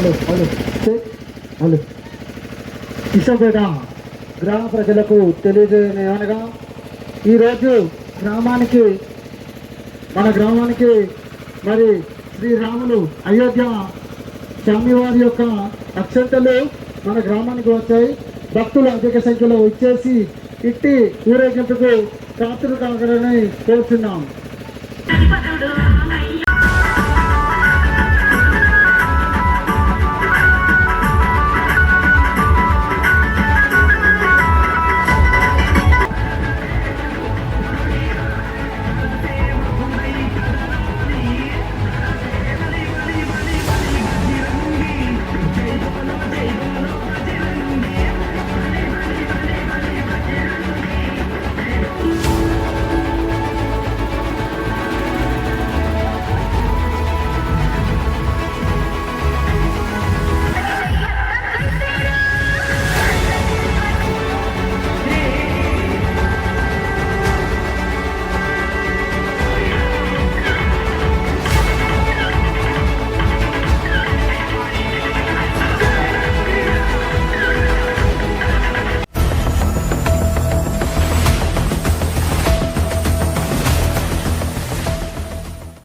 Hello hello hello కిషోపేట గ్రామ ప్రజలకు తెలియజేయని అనగా ఈరోజు గ్రామానికి మన గ్రామానికి మరి శ్రీరాములు అయోధ్య స్వామివారి యొక్క అక్షంతలు మన గ్రామానికి వచ్చాయి. భక్తులు అధిక సంఖ్యలో ఇచ్చేసి ఇట్టి ఊరేగింపుకు కాతులు కాగలని కోరుతున్నాం